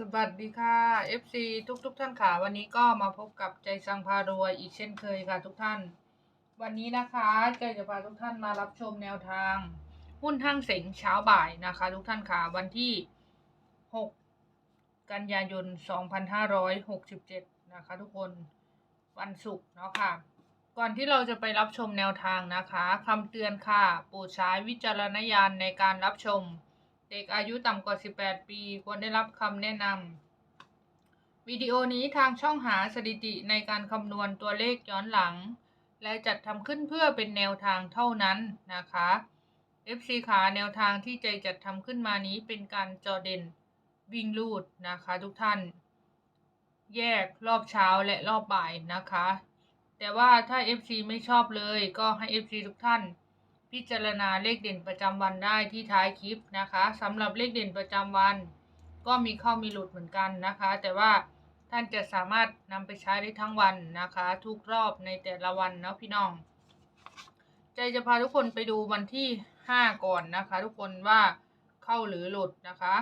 สวัสดีค่ะ FC ทุกทุกๆท่านค่ะ วันนี้ก็มาพบกับใจสังพารวยอีกเช่นเคยค่ะทุกท่าน วันนี้นะคะใจจะพาทุกท่านมารับชมแนวทาง หุ้นห้างเสงเช้าบ่ายนะคะ ทุกท่านค่ะ วันที่ 6 กันยายน 2567 นะคะ ทุกคนวันศุกร์เนาะค่ะ ก่อนที่เราจะไปรับชมแนวทางนะคะคำเตือนค่ะโปรดใช้วิจารณญาณในการรับชม เด็กอายุต่ำกว่า 18 ปี ควรได้รับคำแนะนำวิดีโอนี้ทางช่องหาสถิติในการคำนวณตัวเลขย้อนหลัง และจัดทำขึ้นเพื่อเป็นแนวทางเท่านั้นนะคะ FC ขาแนวทางที่ใจจัดทำขึ้นมานี้เป็นการจอเด่นวิ่งลูดนะคะทุกท่าน แยกรอบเช้าและรอบบ่ายนะคะ แต่ว่าถ้า FC ไม่ชอบเลยก็ให้ FC ทุกท่าน พิจารณาเลขเด่นประจำวันได้ที่ท้ายคลิปนะคะสำหรับเลขเด่นประจำวัน ก็มีเข้ามีหลุดเหมือนกันนะคะ แต่ว่าท่านจะสามารถนำไปใช้ได้ทั้งวันนะคะ ทุกรอบในแต่ละวันเนาะพี่น้องใจจะพาทุกคนไปดูวันที่ 5 ก่อนนะคะ ทุกคนว่าเข้าหรือหลุดนะคะ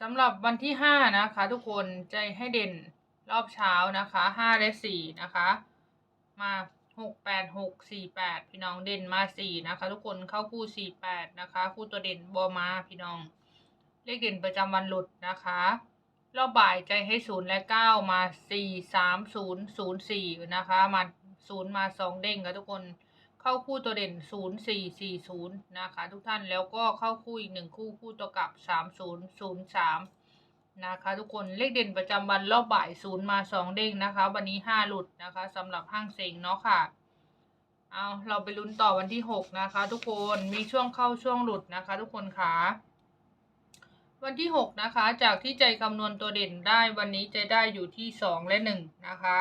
สำหรับวันที่ 5 นะคะ ทุกคนใจให้เด่นรอบเช้านะคะ 5 และ 4 นะคะ มาหกแปดหกสี่แปดพี่น้องเด่นมาสี่นะคะ ทุกคนเข้าคู่สี่แปดนะคะ คู่ตัวเด่นบอมาพี่น้อง เลขเด่นประจำวันหลุดนะคะรอบบ่ายใจให้ศูนย์และเก้ามาสี่สามศูนย์ศูนย์สี่นะคะมาศูนย์มาสองเด้งค่ะทุกคนเข้าคู่ตัวเด่นศูนย์สี่สี่ศูนย์นะคะ ทุกท่านแล้วก็เข้าคู่อีกหนึ่งคู่คู่ตัวกลับสามศูนย์ศูนย์สาม นะคะทุกคนเลขเด่นประจำวันรอบบ่ายศูนย์มาสองเด้งนะคะ วันนี้ห้าหลุดนะคะสำหรับห้างเซ็งเนาะค่ะเอาเราไปลุ้นต่อวันที่หกนะคะ ทุกคนมีช่วงเข้าช่วงหลุดนะคะ ทุกคนค่ะวันที่หกนะคะ จากที่ใจคำนวณตัวเด่นได้วันนี้จะได้อยู่ที่สองและหนึ่งนะคะ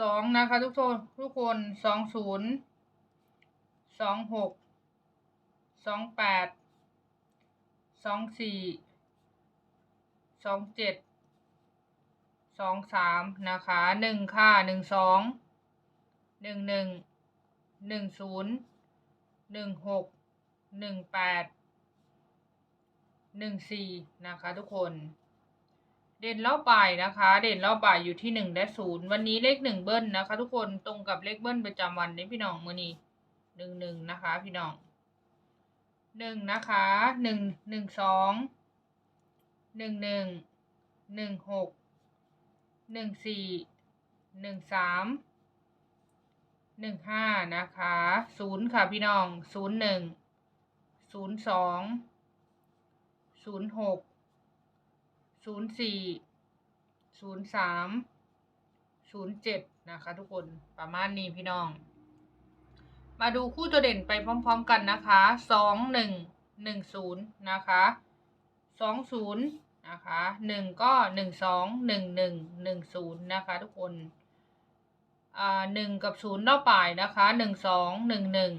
สองนะคะทุกคนทุกคนสองศูนย์สองหกสองแปด สองสี่สองเจ็ดสองสามนะคะหนึ่งค่ะหนึ่งสองหนึ่งหนึ่งหนึ่งศูนย์หนึ่งหกหนึ่งแปดหนึ่งสี่นะคะทุกคน เด่นรอบบ่ายนะคะ เด่นรอบบ่ายอยู่ที่หนึ่งและศูนย์วันนี้เลขหนึ่งเบิ้ลนะคะ ทุกคนตรงกับเลขเบิ้ลประจำวันนี้พี่น้องมือนี้หนึ่งหนึ่งนะคะ พี่น้อง หนึ่งนะคะหนึ่งหนึ่งสองหนึ่งหนึ่งหนึ่งหกหนึ่งสี่หนึ่งสามหนึ่งห้านะคะศูนย์ค่ะพี่น้องศูนย์หนึ่งศูนย์สองศูนย์หกศูนย์สี่ศูนย์สามศูนย์เจ็ดนะคะทุกคนประมาณนี้พี่น้อง มาดูคู่ตัวเด่นไปพร้อมๆกันนะคะสองหนึ่งหนึ่งศูนย์นะคะสองศูนย์นะคะหนึ่งก็หนึ่งสองหนึ่งหนึ่งหนึ่งศูนย์นะคะทุกคนอ่าหนึ่งกับศูนย์รอบป่ายนะคะหนึ่งสองหนึ่งหนึ่ง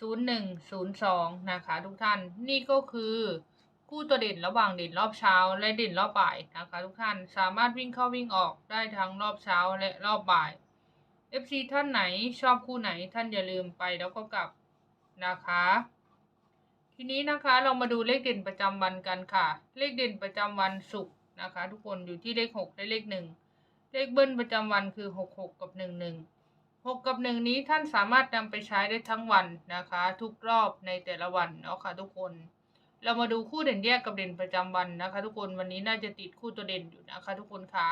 ศูนย์หนึ่งศูนย์สองนะคะทุกท่านนี่ก็คือคู่ตัวเด่นระหว่างเด่นรอบเช้าและเด่นรอบบ่ายนะคะทุกท่านสามารถวิ่งเข้าวิ่งออกได้ทั้งรอบเช้าและรอบบ่าย FC ท่านไหนชอบคู่ไหนท่านอย่าลืมไปแล้วก็กลับนะคะ ทีนี้นะคะเรามาดูเลขเด่นประจำวันกันค่ะ เลขเด่นประจำวันศุกร์นะคะ ทุกคนอยู่ที่เลขหกและเลขหนึ่งเลขเบิ้ลประจำวันคือหกหกกับหนึ่งหนึ่งหกกับหนึ่งนี้ท่านสามารถนำไปใช้ได้ทั้งวันนะคะ ทุกรอบในแต่ละวันเนาะค่ะทุกคน เรามาดูคู่เด่นแยกกับเด่นประจำวันนะคะ ทุกคนวันนี้น่าจะติดคู่ตัวเด่นอยู่นะคะ ทุกคนค่ะ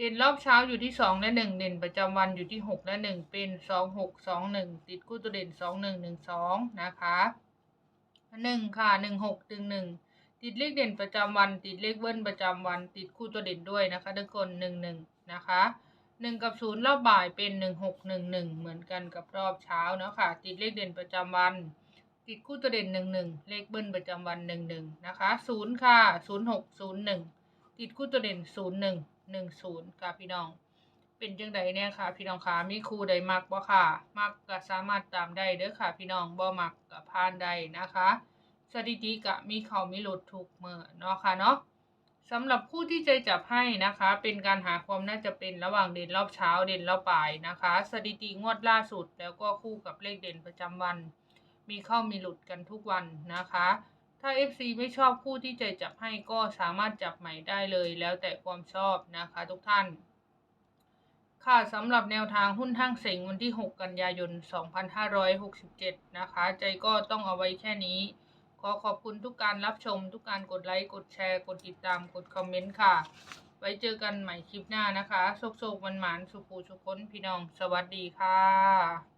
เด่นรอบเช้าอยู่ที่สองและหนึ่งเด่นประจำวันอยู่ที่หกและหนึ่งเป็นสองหกสองหนึ่งติดคู่ตัวเด่นสองหนึ่งหนึ่งสองนะคะหนึ่งค่ะหนึ่งหกหนึ่งหนึ่งติดเลขเด่นประจำวัน ติดเลขเบิ้ลประจำวัน ติดคู่ตัวเด่นด้วยนะคะทุกคนหนึ่งหนึ่งนะคะหนึ่งกับศูนย์รอบบ่ายเป็นหนึ่งหกหนึ่งหนึ่งเหมือนกันกับรอบเช้าเนาะค่ะ ติดเลขเด่นประจำวัน ติดคู่ตัวเด่นหนึ่งหนึ่งเลขเบิ้ลประจำวันหนึ่งหนึ่งนะคะศูนย์ค่ะศูนย์หกศูนย์หนึ่งติดคู่ตัวเด่นศูนย์หนึ่ง หนึ่งศูนย์ค่ะพี่น้อง เป็นจังใดเนี่ยค่ะ พี่น้องคะมีครูใดมักบ่ค่ะ มักก็สามารถตามได้เด้อค่ะ พี่น้องบ่มักก็ผ่านได้นะคะสถิติก็มีเขามีหลุดทุกเมื่อเนาะค่ะเนาะสำหรับคู่ที่ใจจับให้นะคะ เป็นการหาความน่าจะเป็นระหว่างเด่นรอบเช้าเด่นรอบบ่ายนะคะ สถิติงวดล่าสุดแล้วก็คู่กับเลขเด่นประจำวัน มีเข้ามีหลุดกันทุกวันนะคะ ถ้า FC ไม่ชอบคู่ที่ใจจับให้ก็สามารถจับใหม่ได้เลยแล้วแต่ความชอบนะคะทุกท่าน ค่ะสำหรับแนวทางหุ้นห้งเสงวันที่ 6 กันยายน 2567 นะคะ ใจก็ต้องเอาไว้แค่นี้ ขอขอบคุณทุกการรับชม ทุกการกดไลค์ กดแชร์ กดติดตาม กดคอมเมนต์ค่ะ ไว้เจอกันใหม่คลิปหน้านะคะโชคๆมันหมานสุขูสุขคนพี่น้อง สวัสดีค่ะ